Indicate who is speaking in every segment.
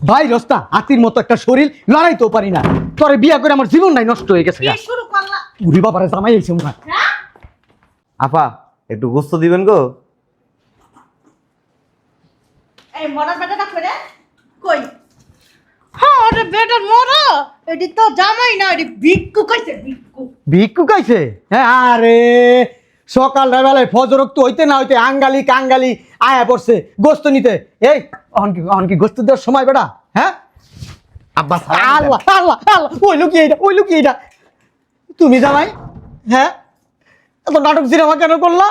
Speaker 1: ভাই রস্তা হাতির মতো একটা শরীর লড়াইতেও পারি না। তোরে বিয়া করে আমার জীবনটাই নষ্ট হয়ে গেছে
Speaker 2: কি শুরু
Speaker 1: বাবারে জামাই হ্যাঁ।
Speaker 3: আপা একটু গোস্ত দিবেন গো।
Speaker 2: এই মরার বেটাটা করে কই? হ্যাঁ ওরে বেটার মরা। এটি তো জামাই না এটি ভিক্ষু কইছে ভিক্ষু।
Speaker 1: ভিক্ষু কাইছে? হ্যাঁ আরে সকাল বেলায় ফজরক তো হইতে না হইতে আঙ্গালি কাঙ্গালি আয়া পড়ছে গোস্ত নিতে। এই অহন কি অহন কি গোস্ত দেওয়ার সময় বেটা? হ্যাঁ?
Speaker 3: আব্বা।
Speaker 1: আল্লাহ আল্লাহ আল্লাহ ওই লুকি এইটা ওই লুকি এইটা। তুমি জামাই হ্যাঁ? এত নাটক সিনেমা কেন করলা?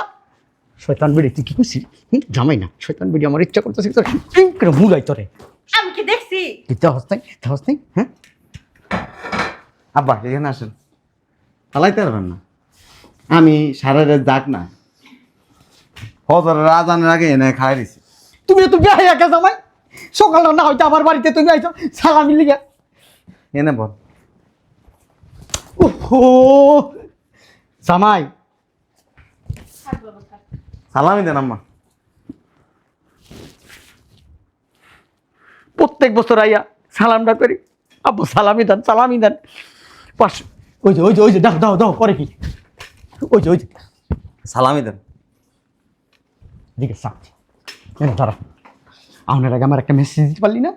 Speaker 1: শয়তান বিড়ি তুই কি করছিস? হুম, জামাই না শয়তান বিড়ি আমার ইচ্ছা করতেছিস তোর। করে মুলাই তোরে।
Speaker 2: আমি কি দেখছি?
Speaker 1: দিতে হস্তাই হস্তাই হ্যাঁ?
Speaker 3: আব্বা এখানে আসেন। চালাইতে পারবেন না। আমি সারের দাগ না। ফজরের আজানের আগে এনে খাই দিছি।
Speaker 1: তুমি তো বিয়ে একা জামাই সকাল না হয়তো আমার বাড়িতে তুমি আইছো সালামি লিগা।
Speaker 3: এনে বল।
Speaker 1: ওহো জামাই।
Speaker 3: সালামি দেন আম্মা।
Speaker 1: প্রত্যেক বছর আইয়া সালামটা করি। আব্বু সালামি দেন সালামি দেন। পাশ ওই যে ওই যে ওই যে দাও দাও দাও করে কি? ওই যে ওই যে।
Speaker 3: সালামি দেন।
Speaker 1: দিকে সাপ দাঁড়া। আপনার আগে আমার একটা মেসেজ দিতে পারলি না?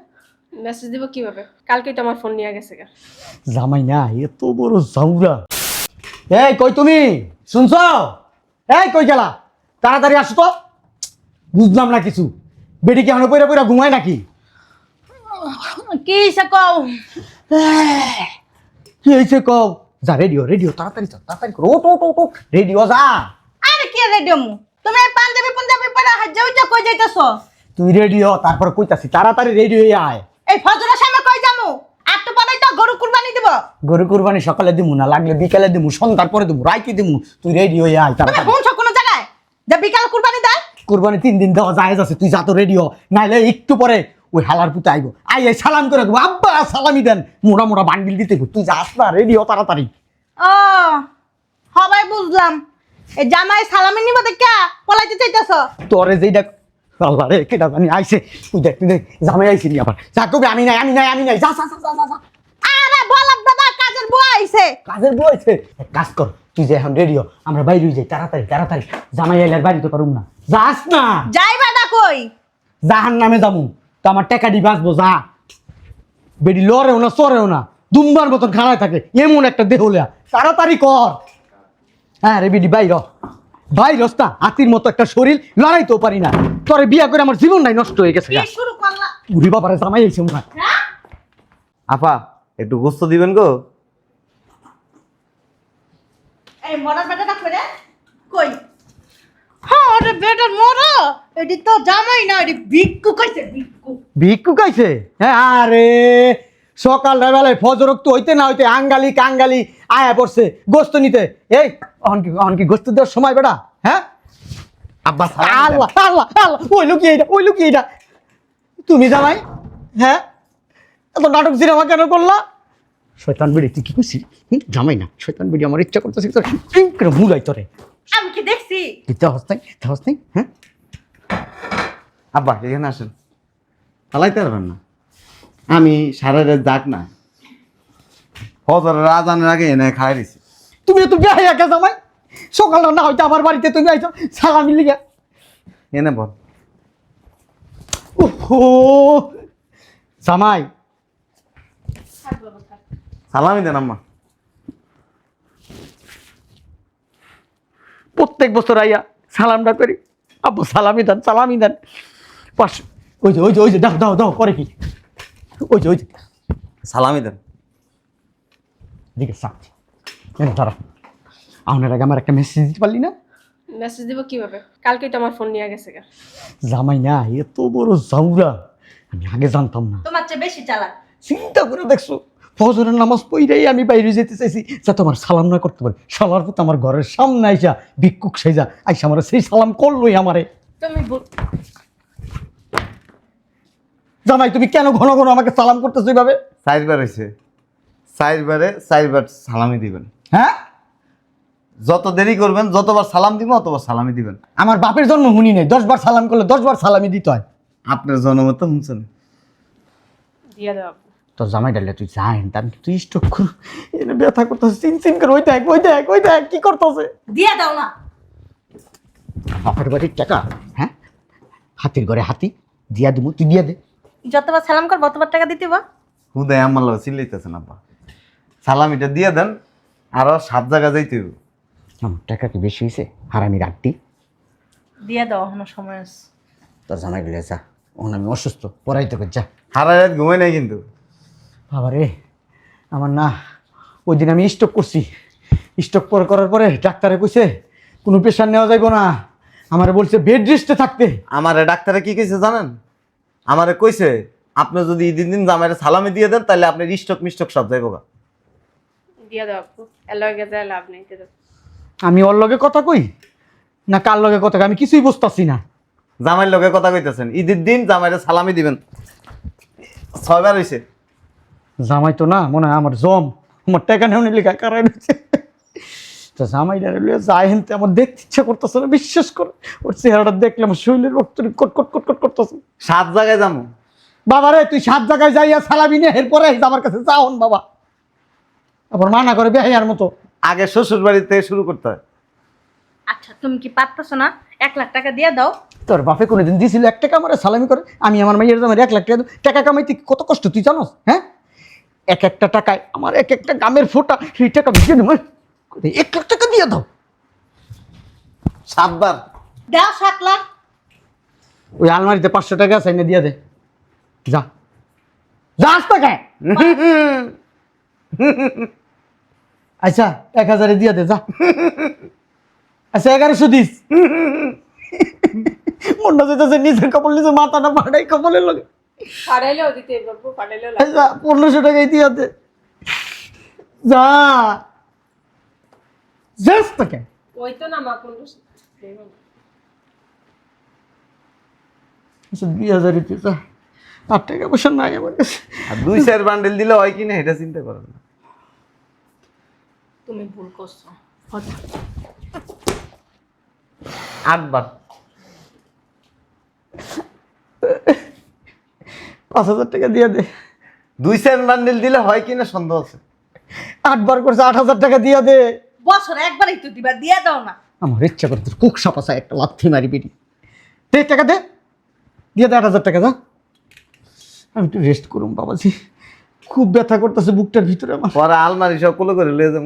Speaker 4: মেসেজ দিব কীভাবে? কালকেই তো আমার ফোন নিয়ে গেছে গা।
Speaker 1: জামাই না এত বড় জাউরা। এই কই তুমি? শুনছ? এই কই গেলা? তাড়াতাড়ি আসো তো। বুঝলাম না কিছু। বেটি কি এখন পয়রা পয়রা ঘুমায় নাকি?
Speaker 2: কি সে কও?
Speaker 1: কি হয়েছে কও? যা রেডিও রেডিও তাড়াতাড়ি যা তাড়াতাড়ি করো। ওট ওট ওট রেডিও যা।
Speaker 2: আরে কি রেডিও মু? তুমি পাঞ্জাবি পাঞ্জাবি পরে হাত যাও যা কই যাইতাছো?
Speaker 1: তুই রেডিও তারপর কইতাছি তাড়াতাড়ি রেডিও আয়।
Speaker 2: এই ফজরের সময় কই যামু? আর তো পরেই তো গরু কুরবানি দিব।
Speaker 1: গরু কুরবানি সকালে দিমু না লাগলে বিকালে দিমু সন্ধ্যার পরে দিমু রাইতে দিমু। তুই রেডিও আয় তাড়াতাড়ি।
Speaker 2: শুনছো কোনো জায়গায়? যে বিকাল কুরবানি দেয়?
Speaker 1: কুরবানি তিন দিন দেওয়া যায় আছে তুই যা তো রেডিও নাইলে একটু পরে ওই হালার পুতে আইবো। আই আই সালাম করে দেবো আব্বা সালামি দেন। মোড়া মোড়া বান্ডিল দিতে। তুই যাস না রেডিও তাড়াতাড়ি।
Speaker 2: ও সবাই বুঝলাম। এ জামাই সালামি নিব দেখা পলাইতে চাইতেছ?
Speaker 1: তোরে যেইটা আল্লাহ রে কেটা জানি আইছে। তুই দেখ তুই দেখ জামাই আইছে নি আবার। যা কবি আমি নাই আমি নাই আমি নাই। যা যা যা, যা যা
Speaker 2: আরে বলাক দাদা কাজের বুয়া আইছে।
Speaker 1: কাজের বউ এক কাজ কর তুই যে এখন রেডিও আমরা বাইরে যাই তাড়াতাড়ি তাড়াতাড়ি। জামাই আইলার বাড়িতে পারুম না। যাস না।
Speaker 2: যাইবা না কই?
Speaker 1: জাহান নামে যামু। তো আমার টাকাটি বাঁচবো যা। বেডি লড়েও না সরেও না। দুম্বার মতন খাড়ায় থাকে এমন একটা দেহ লিয়া। তাড়াতাড়ি কর। হ্যাঁ রে বেডি বাইর বাইরস না হাতির মতো একটা শরীর লড়াইতেও পারি না। তোরে বিয়া করে আমার জীবনটাই নষ্ট হয়ে গেছে
Speaker 2: কি শুরু করলা।
Speaker 1: উরি বাবারে জামাই মনে হ্যাঁ।
Speaker 3: আপা একটু গোস্ত দিবেন গো।
Speaker 2: এই মরার বেটাটা কই? বেটার মরা। এটি তো জামাই না এটি ভিক্ষু কইছে ভিক্ষু।
Speaker 1: ভিক্ষু কাইছে হ্যাঁ আরে সকাল বেলায় ফজরক তো হইতে না হইতে আঙ্গালি কাঙ্গালি আয়া পড়ছে গোস্ত নিতে। এই অহন কি অহন কি গোস্ত দেওয়ার সময় বেটা? হ্যাঁ?
Speaker 3: আব্বা।
Speaker 1: আল্লাহ আল্লাহ আল্লাহ ওই লুকি এইটা ওই লুকি এইটা তুমি জামাই? হ্যাঁ? এত নাটক সিনেমা কেন করলা? শয়তান বেড়ে তুই কি করছিস? হুম, জামাই না শয়তান বেড়ে আমার ইচ্ছা করতেছিস তোর করে মুলাই তোরে।
Speaker 2: আমি কি দেখছি?
Speaker 1: দিতে হস্তাই হস্তাই হ্যাঁ?
Speaker 3: আব্বা এখানে আসেন। চালাইতে পারবেন না। আমি সারের দাগ না। ফজরের আজানের আগে এনে খাই দিছি।
Speaker 1: তুমি তো বিয়ে একা জামাই সকাল না হয়তো আমার বাড়িতে তুমি আইছো সালামি লিগা।
Speaker 3: এনে বল।
Speaker 1: ওহো জামাই।
Speaker 3: সালামি দেন আম্মা।
Speaker 1: প্রত্যেক বছর আইয়া সালামটা করি। আব্বু সালামি দেন সালামি দেন। পাশ ওই যে ওই যে ওই যে দাও দাও দাও করে কি? ওই যে ওই যে।
Speaker 3: সালামি দেন।
Speaker 1: দিকে সাপ। দাঁড়া। আপনার আগে আমার একটা মেসেজ দিতে পারলি না?
Speaker 4: মেসেজ দিব কীভাবে? কালকেই তো আমার ফোন নিয়ে গেছে গা।
Speaker 1: জামাই না এত বড় জাউরা। আমি আগে জানতাম না।
Speaker 2: তোমার চেয়ে বেশি চালাক।
Speaker 1: চিন্তা করে দেখছ। ফজরের নামাজ পড়েই আমি বাইরে যেতে চাইছি। যা তোমার সালাম না করতে পারি। সালার পর আমার ঘরের সামনে আইসা ভিক্ষুক সাইজা আইসা আমার সেই সালাম করলোই আমারে।
Speaker 4: তুমি
Speaker 1: জামাই তুমি কেন ঘন ঘন আমাকে সালাম করতেছো এইভাবে?
Speaker 3: চারবার হয়েছে চারবারে চারবার সালামি দিবেন।
Speaker 1: হ্যাঁ?
Speaker 3: যত দেরি করবেন যতবার সালাম দিব অতবার সালামি দিবেন।
Speaker 1: আমার বাপের জন্ম হুনি নেই। দশ বার সালাম করলে দশ বার সালামি দিতে হয়।
Speaker 3: আপনার জনমত শুনছেন
Speaker 4: দিয়ে দাও।
Speaker 1: তোর জামাই ডালে তুই যাই তার তুই স্টক কর। এনে ব্যথা করতেছে চিন চিন করে ওই দেখ ওই দেখ ওই দেখ কি করতেছে?
Speaker 2: দিয়ে দাও না।
Speaker 1: বাপের বাড়ির টাকা হ্যাঁ? হাতির ঘরে হাতি দিয়া দিমু তুই দিয়া দে।
Speaker 2: যতবার সালাম করব ততবার টাকা দিতে বা
Speaker 3: হুদায় আমার লোক চিল্লাইতেছেন আব্বা। সালামিটা দিয়ে দেন আরও সাত জায়গা যাইতে।
Speaker 1: আমার টাকা কি বেশি হয়েছে হারামি রাখটি
Speaker 2: দিয়ে দাও এখনও সময় আছে।
Speaker 1: তোর জামাই ডালে যা ওখানে আমি অসুস্থ পড়াই তোকে যা।
Speaker 3: সারা রাত ঘুমাই নাই কিন্তু।
Speaker 1: বাবা রে আমার না ওই দিন আমি স্টক করছি। স্টক পরে করার পরে ডাক্তারে কইছে কোনো প্রেশার নেওয়া যাইব না। আমারে বলছে বেড রেস্টে থাকতে।
Speaker 3: আমারে ডাক্তারে কি কইছে জানেন? আমারে কইছে আপনি যদি ঈদের দিন জামাইরে সালামি দিয়ে দেন তাহলে আপনার স্টক মিস্টক সব যাইব গা।
Speaker 4: দিয়ে দাও আব্বু এর লগে যায় লাভ নেই।
Speaker 1: আমি ওর লগে কথা কই? না কার লগে কথা কই? আমি কিছুই বুঝতাছি না।
Speaker 3: জামাইয়ের লগে কথা কইতেছেন। ঈদের দিন জামাইরে সালামি দিবেন। ছয়বার হইছে।
Speaker 1: জামাই তো না মনে হয় আমার জম। আমার টাকা নেওয়া লেখা কারাই রয়েছে তো জামাই লইয়া যায় হেনতে আমার দেখতে ইচ্ছা করতেছে না বিশ্বাস করে। ওর চেহারাটা দেখলে আমার শরীরের রক্ত কট কট কট কট করতেছে।
Speaker 3: সাত জায়গায় যাব।
Speaker 1: বাবা রে তুই সাত জায়গায় যাইয়া সালাবি নে এরপরে আমার কাছে যাওন বাবা। আবার মানা করে বেহাইয়ার মতো।
Speaker 3: আগে শ্বশুর বাড়ি থেকে শুরু করতে হয়।
Speaker 2: আচ্ছা তুমি কি পারতেছো না? এক লাখ টাকা দিয়ে দাও।
Speaker 1: তোর বাপে কোনোদিন দিয়েছিল এক টাকা আমার সালামি করে আমি আমার মাইয়ের জামাই এক লাখ টাকা দেব। টাকা কামাইতে কত কষ্ট তুই জানোস হ্যাঁ? এক একটা টাকায় আমার এক একটা গামের ফোটা সেই টাকা ভিজে নেব। এক লাখ টাকা দিয়ে দাও।
Speaker 3: সাতবার।
Speaker 2: দাও সাত লাখ
Speaker 1: ওই আলমারিতে পাঁচশো টাকা আছে এনে দিয়ে দে। যা। যা আস টাকা আচ্ছা এক হাজারে দিয়ে দে যা। আচ্ছা এগারোশো দিস। মনটা যেতেছে নিজের কপাল নিজে মাথা না পাড়াই কপালের লগে। পনেরোশো টাকাই দিয়ে যা। যাস টাকা
Speaker 4: ওই তো না মা
Speaker 1: আচ্ছা দুই হাজার যা। আট টাকা পয়সা নাই আমার কাছে।
Speaker 3: দুই চার বান্ডেল দিলে হয় কিনা এটা চিন্তা করেন না।
Speaker 2: তুমি ভুল করছ।
Speaker 3: আটবার।
Speaker 1: পাঁচ হাজার টাকা দিয়ে দে।
Speaker 3: দুই চার বান্ডেল দিলে হয় কিনা সন্দেহ আছে?
Speaker 1: আটবার করছে আট হাজার টাকা দিয়ে দে।
Speaker 2: বছর একবারই তো দিবা দিয়ে দাও না।
Speaker 1: আমার ইচ্ছা করে তোর কুক সাপাশা একটা লাথি মারি বেরি দে টাকা দে। দিয়ে দে আট হাজার টাকা দা আমি একটু রেস্ট করুম বাবাজি। খুব ব্যথা করতেছে বুকটার ভিতরে আমার।
Speaker 3: পরে আলমারি সব কুলো করে লয়ে যাম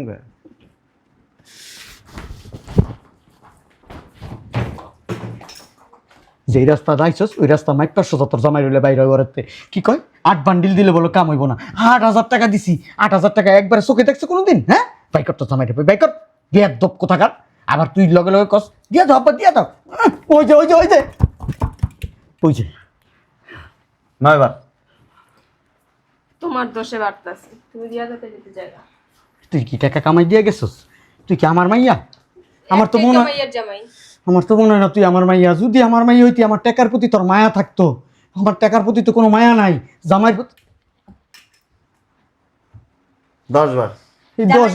Speaker 3: গা
Speaker 1: যেই রাস্তা যাইছস ওই রাস্তা মাইপটা সোজা তোর জামাই রইলে বাইরে ওরাতে কি কয়? আট বান্ডিল দিলে বলো কাম হইব না। আট হাজার টাকা দিছি। আট হাজার টাকা একবারে চোখে দেখছ কোনোদিন? হ্যাঁ? বাইকর তোর জামাই বাইকর বিয়ার দপ কোথাকার? আবার তুই লগে লগে কস দিয়ে দাও আব্বা দিয়ে দাও। ওই যে ওই যে ওই যে। ওই যে।
Speaker 3: নয়বার
Speaker 4: তোমার দোষে বাড়তাছে। তুমি দিয়া দিতে যেতে জায়গা
Speaker 1: তুই কি টাকা কামাই দিয়ে গেছস? তুই কি আমার মাইয়া? আমার তো মনে হয়
Speaker 4: মাইয়ার জামাই।
Speaker 1: আমার তো মনে হয় না তুই আমার মাইয়া। যদি আমার মাইয়া হইতি আমার টাকার প্রতি তোর মায়া থাকতো। আমার টাকার প্রতি তো কোনো মায়া নাই। জামাই প্রতি
Speaker 3: দশবার
Speaker 1: এই দশ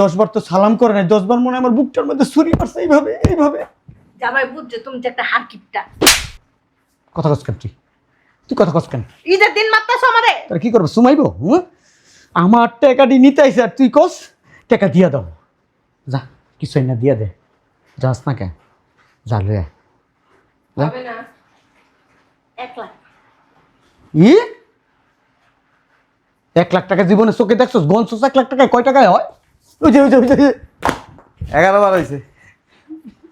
Speaker 1: দশ বার তো সালাম করে নাই। দশ বার মনে হয় আমার বুকটার মধ্যে ছুরি মারছে এইভাবে এইভাবে।
Speaker 2: জামাই বুঝছে তুমি যে একটা হারকিপটা।
Speaker 1: কথা কস কেন তুই? তুই কথা কস কেন?
Speaker 2: ঈদের দিন মারতেছো আমারে?
Speaker 1: তার কি করব? সুমাইবো হুম আমার টাকাটি নিতে আইসে আর তুই কস টাকা দিয়া দাও। যা কিছু না দিয়া দে। যাস না কে
Speaker 4: হবে না।
Speaker 2: এক লাখ।
Speaker 1: ই? এক লাখ টাকা জীবনে চোখে দেখছ গনছোস এক লাখ টাকায়? কয় টাকায় হয়? ওই যে ওই যে ওই যে
Speaker 3: এগারো বার হয়েছে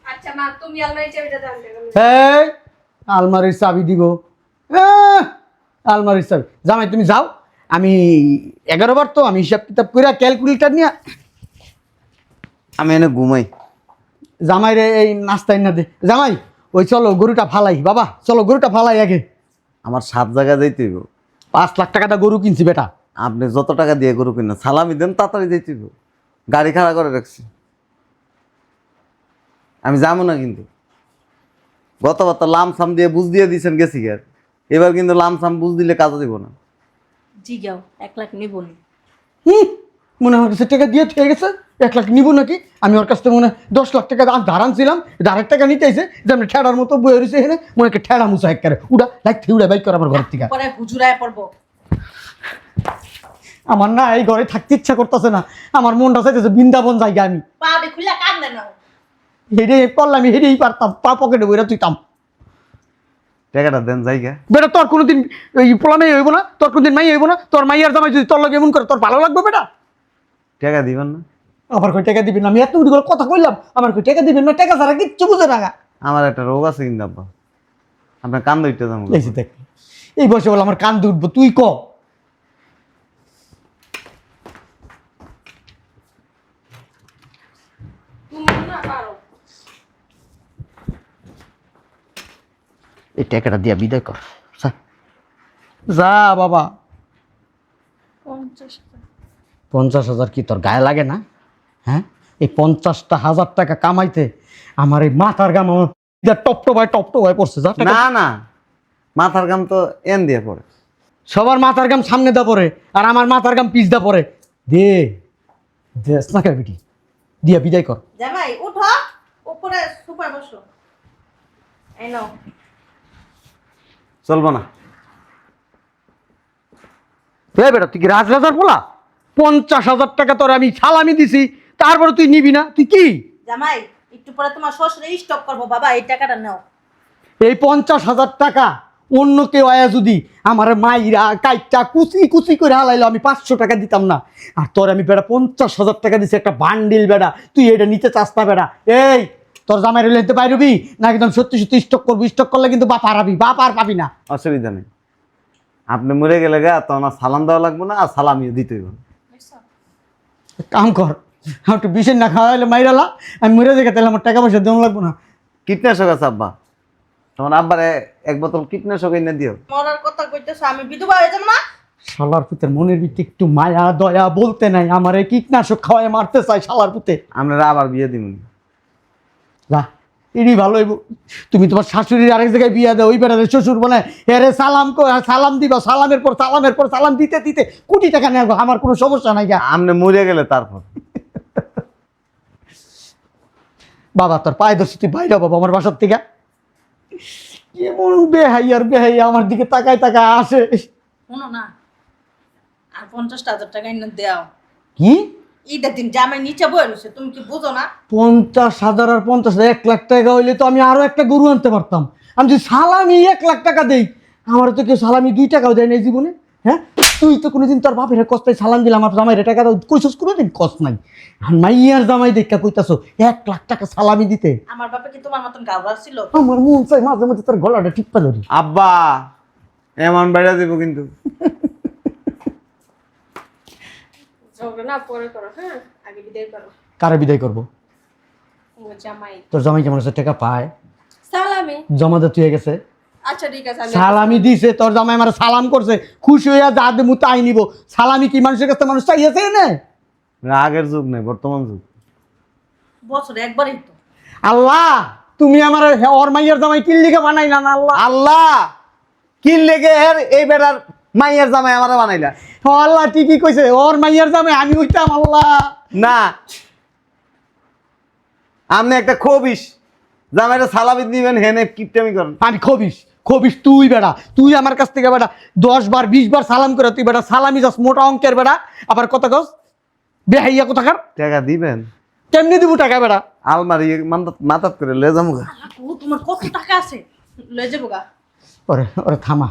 Speaker 4: আচ্ছা মা তুমি আলমারি চাবিটা দাও
Speaker 1: এই আলমারির চাবি দিব। আহ, আলমারির চাবি। জামাই তুমি যাও। আমি এগারো বার তো আমি হিসাব কিতাব করে ক্যালকুলেটার নিয়ে
Speaker 3: আমি এনে ঘুমাই।
Speaker 1: জামাই রে এই নাস্তাই না দে। জামাই ওই চলো গরুটা ফালাই। বাবা চলো গরুটা ফালাই আগে।
Speaker 3: আমার সাত জায়গা যাইতে হইব।
Speaker 1: পাঁচ লাখ টাকাটা গরু কিনছি বেটা।
Speaker 3: আপনি যত টাকা দিয়ে গরু কিনা সালামি দেন তাড়াতাড়ি যাইতে হইব। গাড়ি খাড়া করে রাখছি। আমি যাব না কিন্তু। গতবার তো লামসাম দিয়ে বুঝ দিয়ে দিয়েছেন গেছি আর। এবার কিন্তু লামসাম বুঝ দিলে কাজও দিব না।
Speaker 2: জিগাও এক লাখ নিব নি।
Speaker 1: হুম। মনে হয় কাছে টাকা দিয়ে ঠিক গেছে এক লাখ নিব নাকি? আমি ওর কাছ থেকে মনে হয় দশ লাখ টাকা আজ ধারান ছিলাম আরেক টাকা নিতে আইছে যে আমি ঠেড়ার মতো বয়ে রয়েছে এখানে মনে হয় ঠেড়া মুসা এক করে উড়া লাইক থেকে উড়া বাইক করে আমার ঘরের থেকে।
Speaker 2: পরে হুজুরায় পড়ব।
Speaker 1: আমার না এই ঘরে থাকতে ইচ্ছা করতেছে না। আমার মনটা চাইতেছে বৃন্দাবন জায়গা আমি।
Speaker 2: পা দিয়ে খুলে কান্দে না।
Speaker 1: হেঁটে পড়লে আমি হেঁটেই পারতাম পা পকেটে বইরা তুইতাম
Speaker 3: টাকাটা দেন জায়গা।
Speaker 1: বেটা তোর কোনোদিন এই পোলামে হইব না তোর কোনোদিন মাই হইব না তোর মাইয়ার জামাই যদি তোর লগে এমন করে তোর ভালো লাগবে বেটা?
Speaker 3: টাকা দিবেন না
Speaker 1: আবার কই টাকা দিবেন না? আমি এত উঠি করে কথা কইলাম আমার কই টাকা দিবেন না টাকা ছাড়া কিচ্ছু বুঝে না।
Speaker 3: আমার একটা রোগ আছে কিন্তু আব্বা আপনার কান দইতে যাব
Speaker 1: এই যে দেখ এই বয়সে বলে আমার কান উঠবো তুই ক
Speaker 4: তুমি না পারো
Speaker 1: এই টাকাটা দিয়া বিদায় কর যা। যা বাবা
Speaker 4: পঞ্চাশ।
Speaker 1: পঞ্চাশ হাজার কি তোর গায়ে লাগে না? হ্যাঁ? এই পঞ্চাশটা হাজার টাকা কামাইতে আমার এই মাথার গাম আমার টপ টপায় টপ টপায় পড়ছে যা
Speaker 3: না না। মাথার গাম তো এন দিয়ে পড়ে।
Speaker 1: সবার মাথার গাম সামনে দা পড়ে আর আমার মাথার গাম পিছ দা পড়ে। দে দেস না কে বিটি দিয়া বিদায় কর।
Speaker 2: জামাই উঠো। উপরে সুপার বসো। এই নাও।
Speaker 3: চলবো না।
Speaker 1: বেটা তুই কি রাজরাজার বলা পঞ্চাশ হাজার টাকা তোর আমি সালামি দিছি তারপরে তুই নিবি না। তুই কি?
Speaker 2: জামাই একটু পরে তোমার শ্বশুরে স্টপ করব বাবা এই টাকাটা নাও।
Speaker 1: এই পঞ্চাশ হাজার টাকা অন্য কেউ আয়া যদি আমার মাইরা কাইটা কুচি কুচি করে হালাইলো আমি পাঁচশো টাকা দিতাম না। আর তোর আমি বেড়া পঞ্চাশ হাজার টাকা দিছি একটা বান্ডিল বেড়া। তুই এটা নিতে চাস না বেটা এই তোর জামাই রেলে নিতে পারবি না একদম সত্যি সত্যি স্টক করবি? স্টক করলে কিন্তু বাপ হারাবি বাপ আর পাবি না।
Speaker 3: অসুবিধা নেই। আপনি মরে গেলে গা তো আমার সালাম দেওয়া লাগবে না আর সালামিও দিতে হইব না।
Speaker 1: কাম কর আমার একটু বিশেষ না খাওয়া হলে মাইরালা আমি মরে দেখে তাহলে আমার টাকা পয়সা দেওয়া লাগবো না।
Speaker 3: কীটনাশক আছে আব্বা। তোমার আব্বারে এক বোতল কীটনাশক এনে দিও।
Speaker 2: মরার কথা কইতেছো আমি বিধবা হয়ে যাব না?
Speaker 1: শালার পুতের মনের ভিতরে একটু মায়া দয়া বলতে নাই আমার এই কীটনাশক খাওয়ায় মারতে চাই শালার পুতে।
Speaker 3: আমরা আবার বিয়ে দিব
Speaker 1: যা এরই ভালো হইব। তুমি তোমার শাশুড়ির আরেক জায়গায় বিয়ে দাও ওই বেড়াতে শ্বশুর বলে এরে সালাম কো সালাম দিবা সালামের পর সালামের পর সালাম দিতে দিতে কোটি টাকা নেব আমার কোনো সমস্যা নাই গা।
Speaker 3: আপনি মরে গেলে তারপর?
Speaker 1: বাবা তোর পায়ে ধরছি তুই বাইরে বাবা আমার বাসার থেকে। কেমন বেহাই আর বেহাই আমার দিকে তাকায় তাকায় আসে।
Speaker 2: শোনো না আর পঞ্চাশটা হাজার টাকা এনে দেও।
Speaker 1: কি?
Speaker 2: ঈদের দিন জামাই নিচে বয়ে রয়েছে তুমি কি বুঝো না?
Speaker 1: পঞ্চাশ হাজার আর পঞ্চাশ হাজার, এক লাখ টাকা হইলে তো আমি আরও একটা গরু আনতে পারতাম। আমি যদি সালামি এক লাখ টাকা দেই আমার তো কেউ সালামি দুই টাকাও দেয় না এই জীবনে হ্যাঁ? তুই তো কোনোদিন তোর বাপের কস্তায় সালাম দিলাম আমার জামাই টাকা দাও কইছস কোনোদিন কষ্ট নাই? আর মাইয়ার জামাই দেখা কইতাছো এক লাখ টাকা সালামি দিতে।
Speaker 2: আমার বাপে কি তোমার মতন গাওয়া ছিল?
Speaker 1: আমার মন চাই মাঝে মাঝে তোর গলাটা টিপ্পা ধরি।
Speaker 3: আব্বা এমন বেড়া দিব কিন্তু।
Speaker 4: ঝগড়া না পরে করো হ্যাঁ? আগে বিদায় করো।
Speaker 1: কারে বিদায় করব?
Speaker 4: জামাই।
Speaker 1: তোর জামাই কেমন আছে? টাকা পায়।
Speaker 4: সালামি?
Speaker 1: জমা দে তুই গেছে।
Speaker 4: আচ্ছা ঠিক আছে
Speaker 1: সালামি দিছে তোর জামাই আমার সালাম করছে। খুশি হইয়া যা দেবো তাই নিব। সালামি কি মানুষের কাছে মানুষ চাইয়াছে না?
Speaker 3: আগের যুগ নেই বর্তমান যুগ।
Speaker 2: বছরে একবারই তো।
Speaker 1: আল্লাহ তুমি আমার হে- ওর মাইয়ার জামাই কিল্লিকে বানাইলা না আল্লাহ?
Speaker 3: আল্লাহ কি লেগে এর এই বেড়ার মাইয়ের জামাই আমার বানাইলা।
Speaker 1: ও আল্লাহ ঠিকই কইছে ওর মাইয়ার জামাই আমি হইতাম আল্লাহ।
Speaker 3: না। আপনি একটা খবিস জামাইটা সালামি দিবেন হেনে কিপটামি করেন।
Speaker 1: আমি খবিস খবিস তুই বেড়া তুই আমার কাছ থেকে বেড়া দশ বার বিশ বার সালাম করে তুই বেড়া সালামি যাস মোটা অঙ্কের বেড়া। আবার কত কস বেহাইয়া কোথাকার?
Speaker 3: টাকা দিবেন?
Speaker 1: কেমনি দিব টাকা বেড়া?
Speaker 3: আলমারি মাথাত মাথাত করে লে যাব
Speaker 2: ও তোমার কত টাকা আছে? লয়ে যাব গা।
Speaker 1: ওরে ওরে থামা।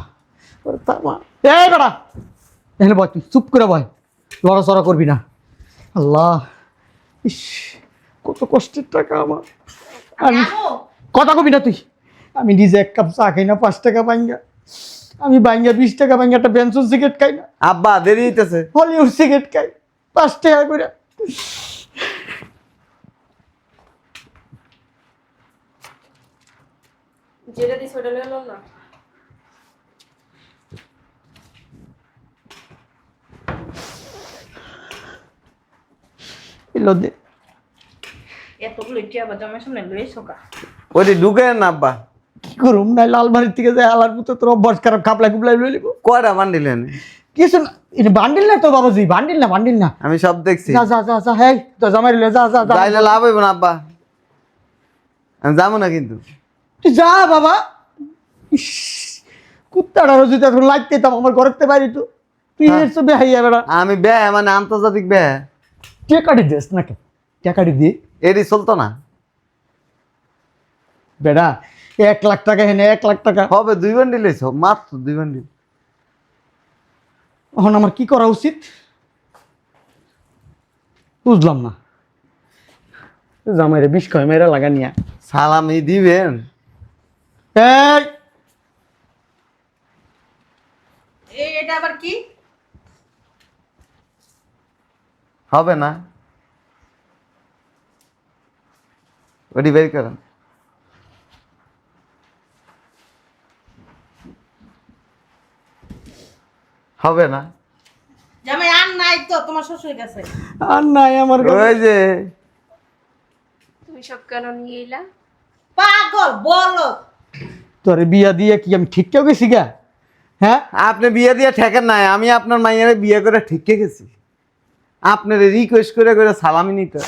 Speaker 1: এই বেড়া এখানে বয় তুই চুপ করে বয় লড়াচড়া করবি না। আল্লাহ ইস কত কষ্টের টাকা আমার। আমি কথা কবি না তুই। আমি নিজে এক কাপ চা খাই না পাঁচ টাকা বাইঙ্গা আমি বাইঙ্গা বিশ টাকা বাইঙ্গা একটা বেনসন সিগারেট খাই না।
Speaker 3: আব্বা দেরি হইতেছে।
Speaker 1: হলিউড সিগারেট খাই পাঁচ টাকা করে।
Speaker 4: যেটা দিস ওটা নিয়ে না।
Speaker 1: এলো দে
Speaker 2: এতগুলো টিয়া বা জামাই সামনে লয়ে গা।
Speaker 3: ওইটি ঢুকে না আব্বা।
Speaker 1: কি করুম নাই লালবাড়ির থেকে যায় আলার মতো তোর অভ্যাস খারাপ খাপলাই কুপলাই লই লিব
Speaker 3: কয়টা বান্ডিলেন
Speaker 1: কিছু না বান্ডিল না তো বাবাজি বান্ডিল না বান্ডিল না।
Speaker 3: আমি সব দেখছি।
Speaker 1: যা যা যা যা তো জামাই লে যা যা যা।
Speaker 3: যাইলে লাভ হইব না আব্বা। আমি যাব না কিন্তু।
Speaker 1: তুই যা বাবা। ইস, কুত্তাটারও যদি এখন লাগতে তাম আমার ঘরের তে বাইরে তো তুই
Speaker 3: হ্যাঁ।
Speaker 1: এসে
Speaker 3: আমি বে মানে আন্তর্জাতিক বে
Speaker 1: টেকাটি দিস নাকি? টেকাটি দি
Speaker 3: এটি চলতো না
Speaker 1: বেড়া এক লাখ টাকা হেনে এক লাখ টাকা।
Speaker 3: হবে দুই বান্ডিল মাত্র দুই বান্ডিল
Speaker 1: এখন আমার কি করা উচিত? বুঝলাম না। জামাইরে বিষ খয় মেয়েরা লাগা নিয়া।
Speaker 3: সালামি দিবেন।
Speaker 1: এই!
Speaker 2: এই এটা আবার কি?
Speaker 3: হবে না। ওটি বের করেন হবে না।
Speaker 2: জামাই আর নাই তো তোমার শ্বশুরের কাছে
Speaker 1: আর নাই আমার কাছে।
Speaker 3: ওই যে।
Speaker 4: তুমি সব কেন নিয়ে এলা।
Speaker 2: পাগল বলো।
Speaker 1: তোরে বিয়া দিয়ে কি আমি ঠিক কেউ গেছি গা? হ্যাঁ?
Speaker 3: আপনি বিয়ে দিয়ে ঠেকেন নাই আমি আপনার মাইয়ারে বিয়ে করে ঠিককে গেছি আপনার রিকোয়েস্ট করে করে সালামি নিতে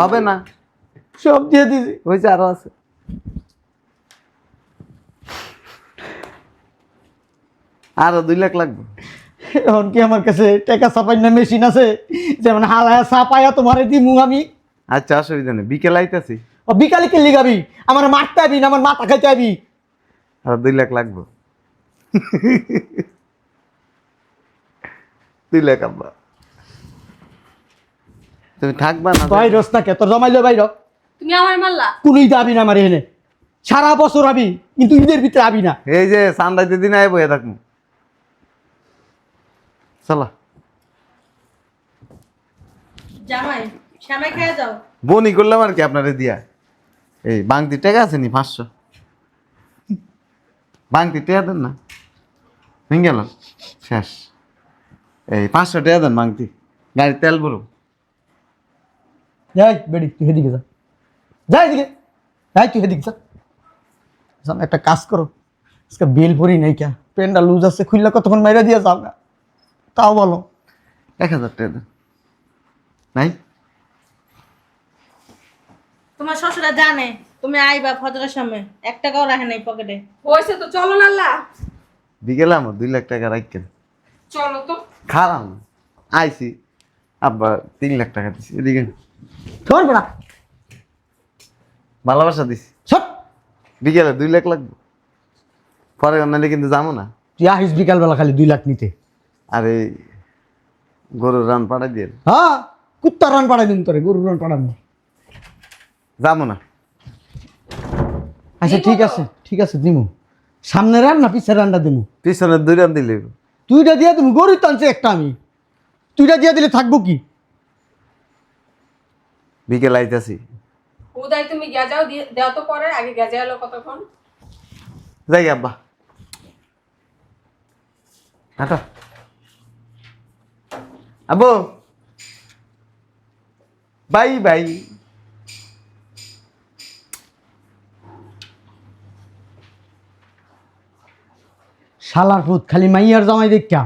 Speaker 3: হবে। না?
Speaker 1: সব দিয়ে দিছি।
Speaker 3: হয়েছে আরও আছে। আরও দুই লাখ লাগবে।
Speaker 1: এখন কি আমার কাছে টাকা চাপাই না মেশিন আছে? যেমন হালায়া চাপায়া তোমারে দিমু আমি।
Speaker 3: আচ্ছা অসুবিধা নেই। বিকেল আইতাছি।
Speaker 1: ও বিকালে কে লিগাবি? আমার মারতে আবি না আমার মাথা খাইতে আবি।
Speaker 3: আর দুই লাখ লাগবে। দুই লাখ আব্বা। তুমি থাকবা না
Speaker 1: ভাই রস্তাকে তোর জমাইলো বাইর
Speaker 4: তুমি আমার মারলা
Speaker 1: কোন ঈদ আবি না আমার এখানে। সারা বছর আবি কিন্তু ঈদের ভিতরে আবি না।
Speaker 3: এই যে সান্দাইতে দিন আয় বয়ে থাকব। চলো।
Speaker 2: জামাই শ্যামাই খেয়ে যাও।
Speaker 3: বনি করলাম আর কি আপনারে দিয়া। এই বাংতি টাকা আছে নি পাঁচশো। বাংতি টাকা দেন না। ভেঙে গেল। শেষ। এই পাঁচশো টাকা দেন বাংতি। গাড়ি তেল ভরো
Speaker 1: যাই বেড়ি তুই হেদিকে যা। যাই এদিকে। যাই তুই হেদিকে যা। একটা কাজ করো। আজকে বেল ভরি নাই কে। পেনটা লুজ আছে খুললে কতক্ষণ মেরে দিয়ে যাও না তাও বলো
Speaker 3: এক হাজার টাকা নাই?
Speaker 2: তোমার শ্বশুরা জানে তুমি আইবা ফজরের সময়। এক টাকাও রাখে নাই পকেটে।
Speaker 4: হয়েছে তো চলো না আল্লাহ।
Speaker 3: বিকেলে আমার দুই লাখ টাকা রাখেন
Speaker 4: চলো তো।
Speaker 3: খারাপ না। আইছি। আব্বা তিন লাখ টাকা দিছি। এদিকে
Speaker 1: শোন বেড়া।
Speaker 3: ভালোবাসা দিছি
Speaker 1: সব
Speaker 3: বিকেলে দুই লাখ লাগবে। পরে নাহলে কিন্তু যাব না।
Speaker 1: তুই আহিস বিকালবেলা খালি দুই লাখ নিতে।
Speaker 3: আর গরুর রান পাঠাই দিয়ে
Speaker 1: হ্যাঁ কুত্তার রান পাঠাই দিন তোরে গরুর রান পাঠাবো।
Speaker 3: যাব না।
Speaker 1: আচ্ছা ঠিক আছে ঠিক আছে দিমু। সামনে রান না পিছের রানটা দিমু?
Speaker 3: পিছনে দুই রান দিলে।
Speaker 1: তুইটা দিয়ে দিমু গরু টানছে একটা আমি। তুইটা দিয়ে দিলে থাকব কি?
Speaker 3: বিকেল আইতাছি।
Speaker 4: উদয় তুমি গেজাও দেওয়া তো পরে আগে গেজা এলো কতক্ষণ?
Speaker 3: যাই আব্বা। হাঁটো আব্বু। Bye bye.
Speaker 1: শালার ফুট খালি মাইয়ার জামাই দেখা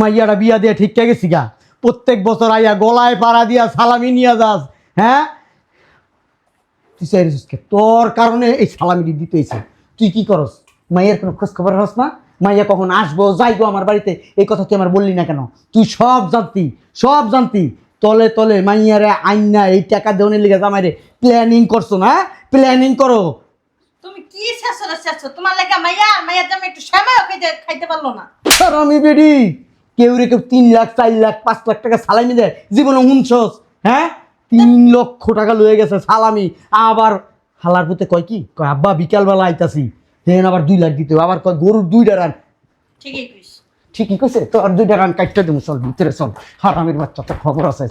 Speaker 1: মাইয়াটা বিয়া দিয়ে ঠিক গেছি গা। প্রত্যেক বছর আইয়া গলায় পাড়া দিয়া সালামি নিয়ে যাস। হ্যাঁ? তুই চাইছিস তোর কারণে এই সালামিটি দিতেছে তুই কি করস? মাইয়ার কোনো খোঁজ খবর হস না? মাইয়া কখন আসব যাইবো আমার বাড়িতে? এই কথা তুই আমার বললি না কেন? তুই সব জানতি সব জানতি। তলে তলে মাইয়ারে আইনা এই টাকা দেওয়ানের লিগে জামাইরে প্ল্যানিং করছ না? প্ল্যানিং করো।
Speaker 2: তুমি কি শেষ শেষ তোমার লেখা মাইয়া আর মাইয়ার জামাই একটু শ্যামাও খাইতে খাইতে পারল না।
Speaker 1: আর আমি বেডি কেউ রে কেউ তিন লাখ চার লাখ পাঁচ লাখ টাকা সালামি দেয় জীবনে উনছস হ্যাঁ? তিন লক্ষ টাকা লয়ে গেছে সালামি। আবার হালার পথে কয় কি? কয় আব্বা বিকালবেলা আইতাছি। হেন আবার দুই লাখ দিতে আবার কয় গরুর দুইটা রান।
Speaker 2: ঠিকই
Speaker 1: ঠিকই কইছে? তো আর দুইটা রান কাটতে দেবো চল ভিতরে চল। হারামের বাচ্চা তো খবর আছে